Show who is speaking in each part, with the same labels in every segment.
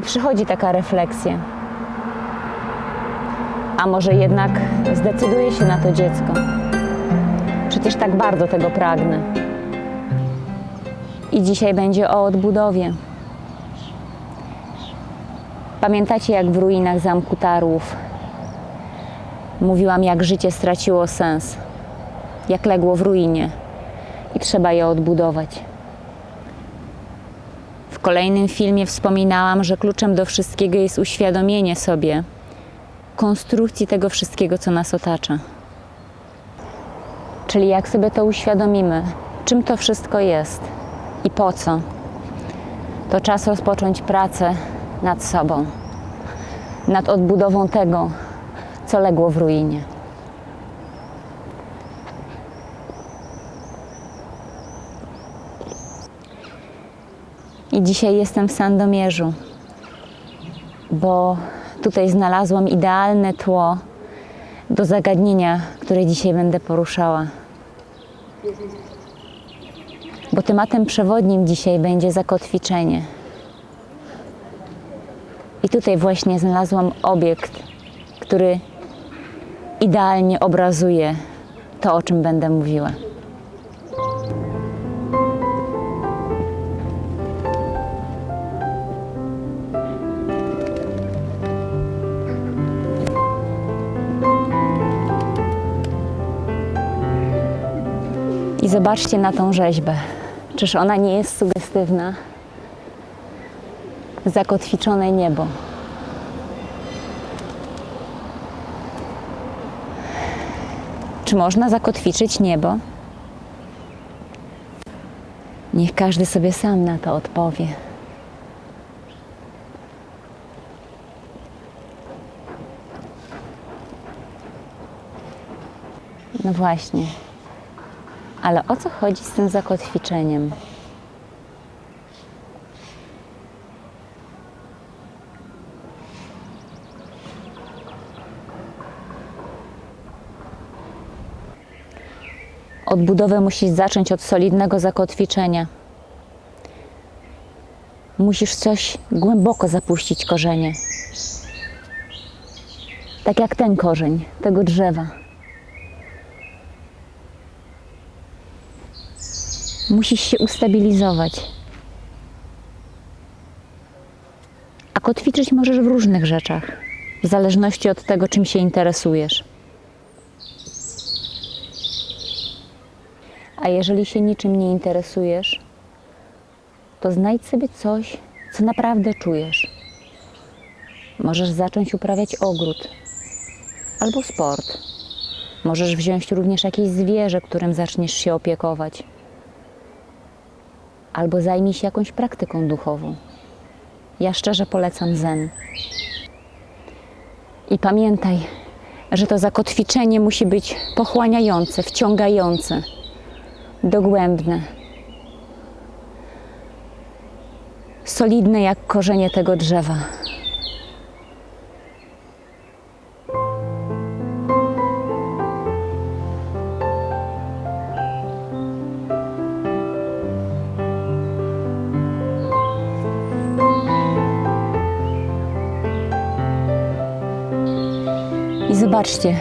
Speaker 1: I przychodzi taka refleksja. A może jednak zdecyduję się na to dziecko? Przecież tak bardzo tego pragnę. I dzisiaj będzie o odbudowie. Pamiętacie, jak w ruinach zamku Tarłów mówiłam, jak życie straciło sens, jak legło w ruinie i trzeba je odbudować. Kolejnym filmie wspominałam, że kluczem do wszystkiego jest uświadomienie sobie konstrukcji tego wszystkiego, co nas otacza. Czyli jak sobie to uświadomimy, czym to wszystko jest i po co, to czas rozpocząć pracę nad sobą, nad odbudową tego, co legło w ruinie. I dzisiaj jestem w Sandomierzu, bo tutaj znalazłam idealne tło do zagadnienia, które dzisiaj będę poruszała. Bo tematem przewodnim dzisiaj będzie zakotwiczenie. I tutaj właśnie znalazłam obiekt, który idealnie obrazuje to, o czym będę mówiła. I zobaczcie na tą rzeźbę. Czyż ona nie jest sugestywna? Zakotwiczone niebo. Czy można zakotwiczyć niebo? Niech każdy sobie sam na to odpowie. No właśnie. Ale o co chodzi z tym zakotwiczeniem? Odbudowę musisz zacząć od solidnego zakotwiczenia. Musisz coś głęboko zapuścić korzenie. Tak jak ten korzeń tego drzewa. Musisz się ustabilizować. A kotwiczyć możesz w różnych rzeczach, w zależności od tego, czym się interesujesz. A jeżeli się niczym nie interesujesz, to znajdź sobie coś, co naprawdę czujesz. Możesz zacząć uprawiać ogród albo sport. Możesz wziąć również jakieś zwierzę, którym zaczniesz się opiekować. Albo zajmij się jakąś praktyką duchową. Ja szczerze polecam zen. I pamiętaj, że to zakotwiczenie musi być pochłaniające, wciągające dogłębne, solidne jak korzenie tego drzewa. Zobaczcie,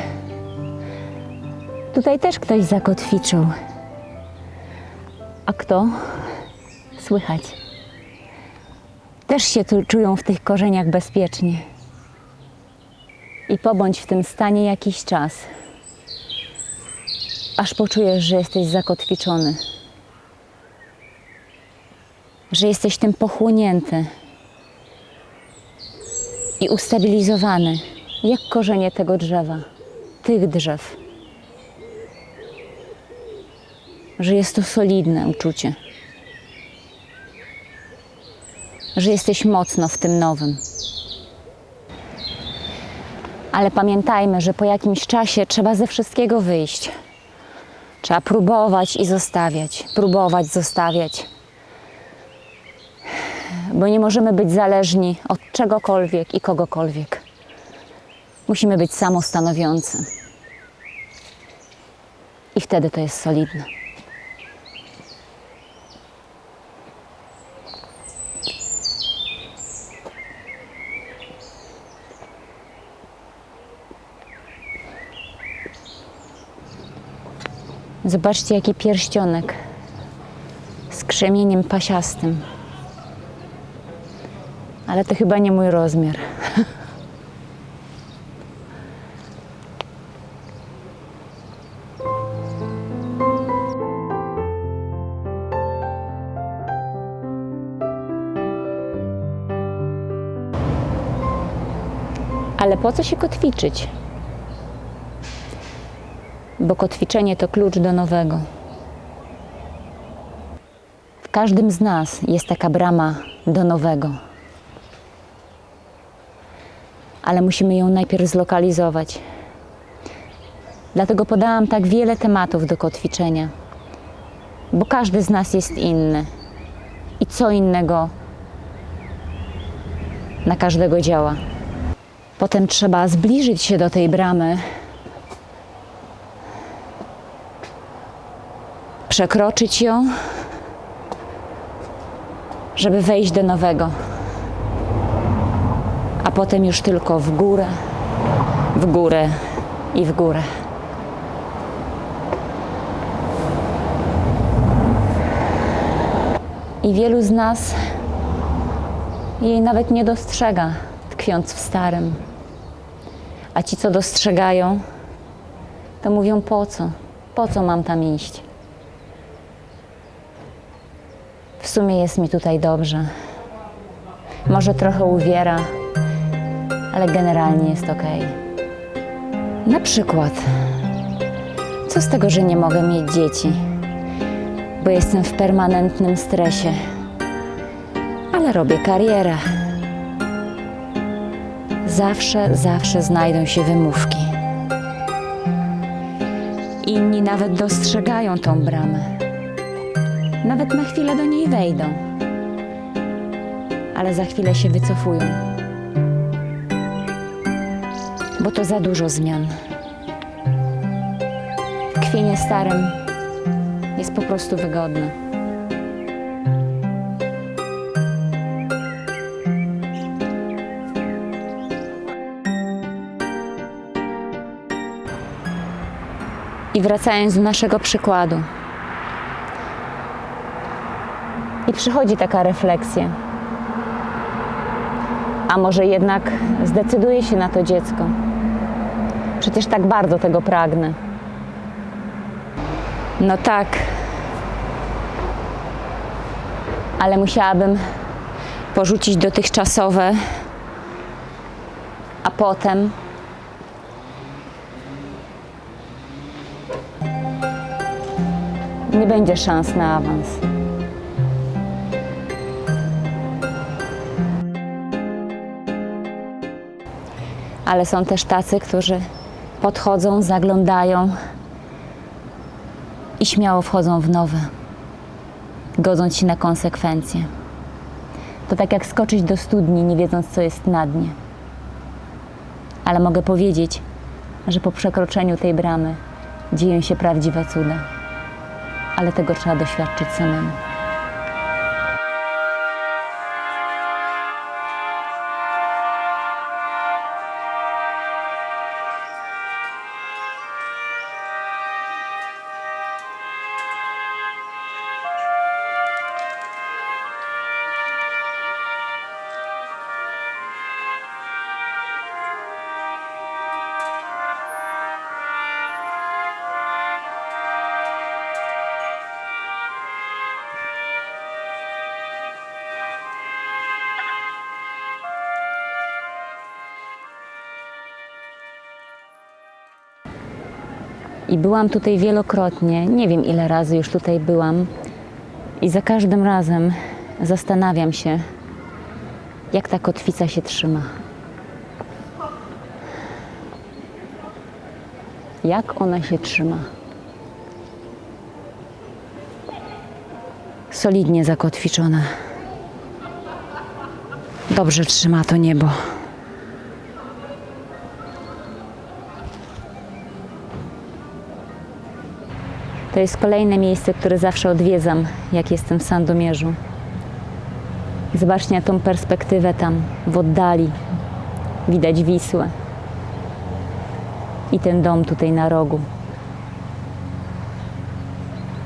Speaker 1: tutaj też ktoś zakotwiczył. A kto? Słychać. Też się tu czują w tych korzeniach bezpiecznie. I pobądź w tym stanie jakiś czas, aż poczujesz, że jesteś zakotwiczony, że jesteś tym pochłonięty i ustabilizowany, jak korzenie tego drzewa, tych drzew. że jest to solidne uczucie, że jesteś mocno w tym nowym. Ale pamiętajmy, że po jakimś czasie trzeba ze wszystkiego wyjść. Trzeba próbować i zostawiać, próbować, zostawiać. Bo nie możemy być zależni od czegokolwiek i kogokolwiek. Musimy być samostanowiący. I wtedy to jest solidne. Zobaczcie, jaki pierścionek z krzemieniem pasiastym. Ale to chyba nie mój rozmiar. Po co się kotwiczyć? Bo kotwiczenie to klucz do nowego. W każdym z nas jest taka brama do nowego. Ale musimy ją najpierw zlokalizować. Dlatego podałam tak wiele tematów do kotwiczenia, bo każdy z nas jest inny i co innego na każdego działa. Potem trzeba zbliżyć się do tej bramy, przekroczyć ją, żeby wejść do nowego. A potem już tylko w górę, w górę i w górę. I wielu z nas jej nawet nie dostrzega, tkwiąc w starym. A ci, co dostrzegają, to mówią po co? Po co mam tam iść? W sumie jest mi tutaj dobrze. Może trochę uwiera, ale generalnie jest ok. Na przykład, co z tego, że nie mogę mieć dzieci, bo jestem w permanentnym stresie, ale robię karierę. Zawsze, zawsze znajdą się wymówki. Inni nawet dostrzegają tą bramę. Nawet na chwilę do niej wejdą, ale za chwilę się wycofują, bo to za dużo zmian. Tkwienie starym jest po prostu wygodne. I wracając do naszego przykładu. I przychodzi taka refleksja. A może jednak zdecyduje się na to dziecko? Przecież tak bardzo tego pragnę. No tak. Ale musiałabym porzucić dotychczasowe, a potem nie będzie szans na awans. Ale są też tacy, którzy podchodzą, zaglądają i śmiało wchodzą w nowe, godząc się na konsekwencje. To tak jak skoczyć do studni, nie wiedząc, co jest na dnie. Ale mogę powiedzieć, że po przekroczeniu tej bramy dzieją się prawdziwe cuda ale tego trzeba doświadczyć samemu. I byłam tutaj wielokrotnie, nie wiem ile razy już tutaj byłam, i za każdym razem zastanawiam się, jak ta kotwica się trzyma. Jak ona się trzyma? Solidnie zakotwiczona. Dobrze trzyma to niebo. To jest kolejne miejsce, które zawsze odwiedzam, jak jestem w Sandomierzu. Zobaczcie na tą perspektywę tam, w oddali. Widać Wisłę. I ten dom tutaj na rogu.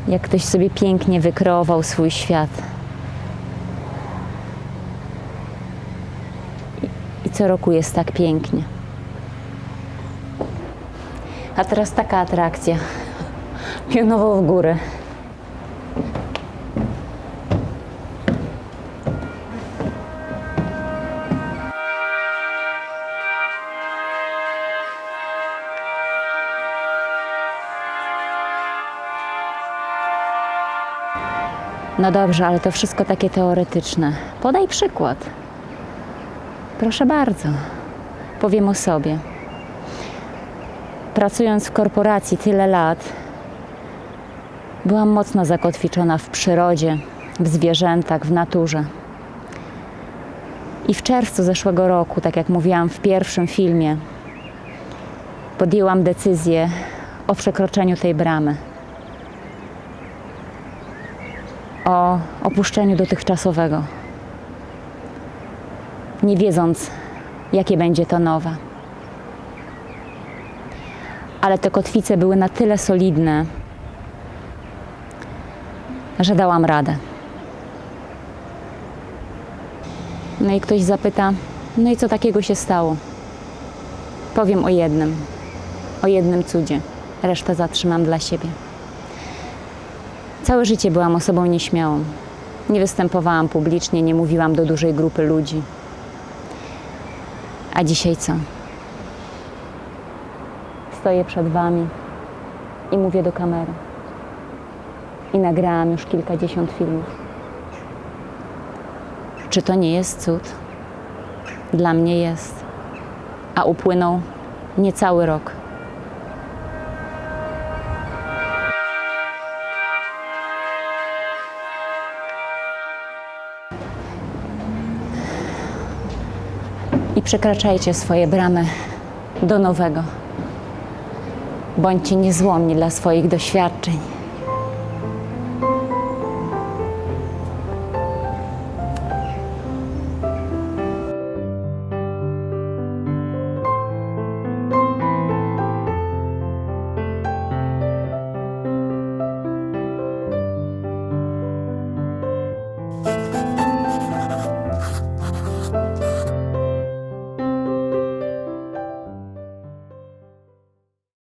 Speaker 1: Jak ktoś sobie pięknie wykreował swój świat. I, i co roku jest tak pięknie. A teraz taka atrakcja. Pionowo w górę. No dobrze, ale to wszystko takie teoretyczne. Podaj przykład. Proszę bardzo. Powiem o sobie. Pracując w korporacji tyle lat, byłam mocno zakotwiczona w przyrodzie, w zwierzętach, w naturze. I w czerwcu zeszłego roku, tak jak mówiłam w pierwszym filmie, podjęłam decyzję o przekroczeniu tej bramy. o opuszczeniu dotychczasowego, nie wiedząc, jakie będzie to nowe. Ale te kotwice były na tyle solidne, że dałam radę. No i ktoś zapyta, no i co takiego się stało? Powiem o jednym, o jednym cudzie. Resztę zatrzymam dla siebie. Całe życie byłam osobą nieśmiałą. Nie występowałam publicznie, nie mówiłam do dużej grupy ludzi. A dzisiaj co? Stoję przed Wami i mówię do kamery. I nagrałam już kilkadziesiąt filmów. Czy to nie jest cud? Dla mnie jest. A upłynął niecały rok. i przekraczajcie swoje bramy do nowego. Bądźcie niezłomni dla swoich doświadczeń.